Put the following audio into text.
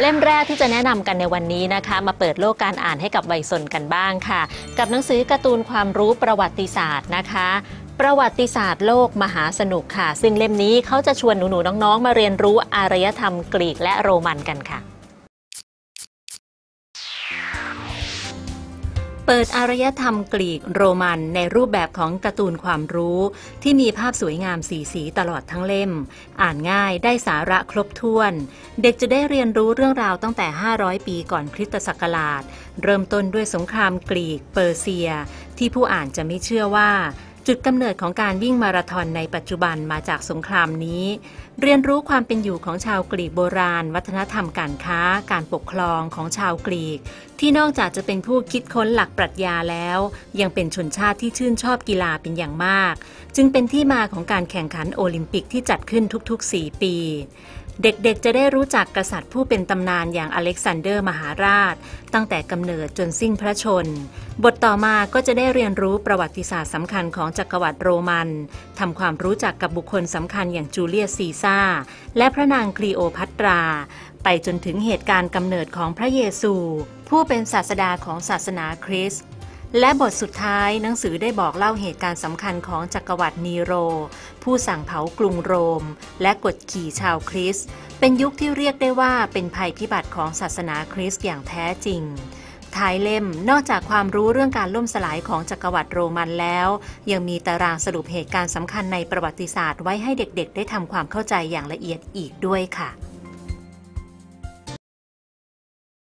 เล่มแรกที่จะแนะนำกันในวันนี้นะคะ มาเปิดโลกการอ่านให้กับวัยสนกันบ้างค่ะ กับหนังสือการ์ตูนความรู้ประวัติศาสตร์นะคะประวัติศาสตร์โลกมหาสนุกค่ะ ซึ่งเล่มนี้เขาจะชวนหนูๆน้องๆ มาเรียนรู้อารยธรรมกรีกและโรมันกันค่ะ เปิดอารยธรรมกรีกโรมันในรูปแบบของการ์ตูนความรู้ ที่มีภาพสวยงามสีสีตลอดทั้งเล่ม อ่านง่ายได้สาระครบถ้วน เด็กจะได้เรียนรู้เรื่องราวตั้งแต่ 500 ปีก่อนคริสตศักราช เริ่มต้นด้วยสงครามกรีกเปอร์เซีย ที่ผู้อ่านจะไม่เชื่อว่า จุดกำเนิดของการวิ่งมาราธอนในปัจจุบันมาจากสงครามนี้ เรียนรู้ความเป็นอยู่ของชาวกรีกโบราณ วัฒนธรรมการค้า การปกครองของชาวกรีก ที่นอกจากจะเป็นผู้คิดค้นหลักปรัชญาแล้ว ยังเป็นชนชาติที่ชื่นชอบกีฬาเป็นอย่างมาก จึงเป็นที่มาของการแข่งขันโอลิมปิกที่จัดขึ้นทุกๆ 4 ปี เด็กๆ จะได้รู้จักกษัตริย์ผู้เป็นตำนานอย่างอเล็กซานเดอร์มหาราช ตั้งแต่กำเนิดจนสิ้นพระชน บทต่อมาก็จะได้เรียนรู้ประวัติศาสตร์สำคัญของจักรวรรดิโรมันทำความรู้จักกับบุคคลสำคัญอย่างจูเลียสซีซ่า และพระนางคลีโอพัตรา ไปจนถึงเหตุการณ์กำเนิดของพระเยซู ผู้เป็นศาสดาของศาสนาคริสต์ และบทสุดท้ายหนังสือได้บอกเล่าเหตุการณ์สำคัญของจักรวรรดินีโร ผู้สั่งเผากรุงโรม และกดขี่ชาวคริสต์เป็นยุคที่เรียกได้ว่าเป็นภัยพิบัติของศาสนาคริสต์อย่างแท้จริงท้ายเล่มนอกจากความรู้เรื่องการล่มสลายของจักรวรรดิโรมันแล้ว ยังมีตารางสรุปเหตุการณ์สำคัญในประวัติศาสตร์ไว้ให้เด็กๆ ได้ทำความเข้าใจอย่างละเอียดอีกด้วยค่ะ